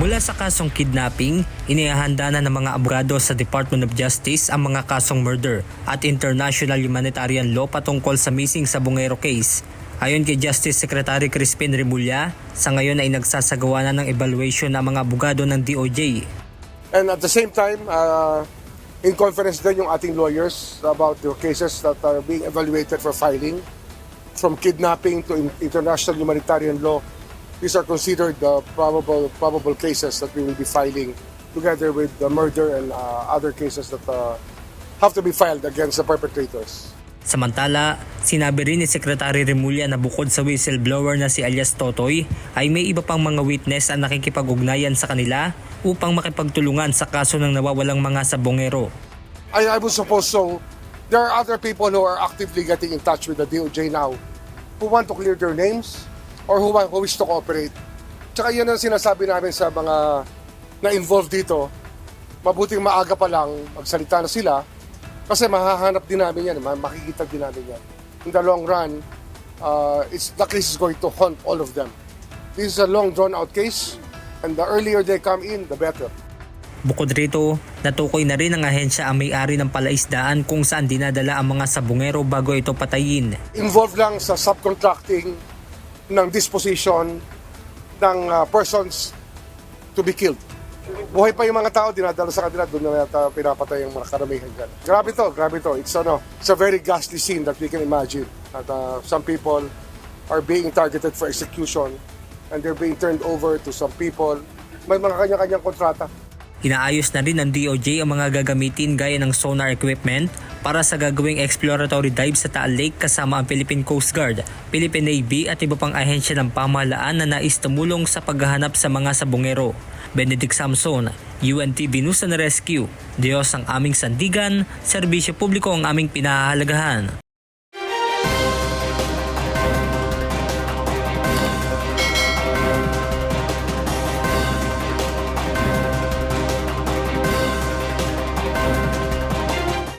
Mula sa kasong kidnapping, inihahanda na ng mga abogado sa Department of Justice ang mga kasong murder at international humanitarian law patungkol sa missing sa Bungero case. Ayon kay Justice Secretary Crispin Remulla, sa ngayon ay nagsasagawa na ng evaluation ng mga abogado ng DOJ. And at the same time, uh, in conference din yung ating lawyers about the cases that are being evaluated for filing, from kidnapping to in- international humanitarian law. These are considered the probable probable cases that we will be filing together with the murder and uh, other cases that uh, have to be filed against the perpetrators. Samantala, sinabi rin ni Secretary Remulla na bukod sa whistleblower na si alias Totoy, ay may iba pang mga witness ang nakikipag-ugnayan sa kanila upang makipagtulungan sa kaso ng nawawalang mga sabongero. I, I would suppose so. There are other people who are actively getting in touch with the DOJ now who want to clear their names or who, who wish to cooperate. Tsaka yun ang sinasabi namin sa mga na-involved dito. Mabuting maaga pa lang magsalita na sila kasi mahahanap din namin yan, ma- makikita din namin yan. In the long run, uh, it's, the case is going to haunt all of them. This is a long drawn out case and the earlier they come in, the better. Bukod rito, natukoy na rin ng ahensya ang may-ari ng palaisdaan kung saan dinadala ang mga sabongero bago ito patayin. involved lang sa subcontracting ng disposition ng uh, persons to be killed. Buhay pa yung mga tao, dinadala sa kanila, doon na yata pinapatay yung mga karamihan dyan. Grabe to, grabe to. It's, ano, it's a very ghastly scene that we can imagine. That uh, some people are being targeted for execution and they're being turned over to some people. May mga kanya-kanyang kontrata. Inaayos na rin ng DOJ ang mga gagamitin gaya ng sonar equipment para sa gagawing exploratory dive sa Taal Lake kasama ang Philippine Coast Guard, Philippine Navy at iba pang ahensya ng pamahalaan na nais tumulong sa paghahanap sa mga sabongero. Benedict Samson, UNTV News and Rescue. Diyos ang aming sandigan, serbisyo publiko ang aming pinahahalagahan.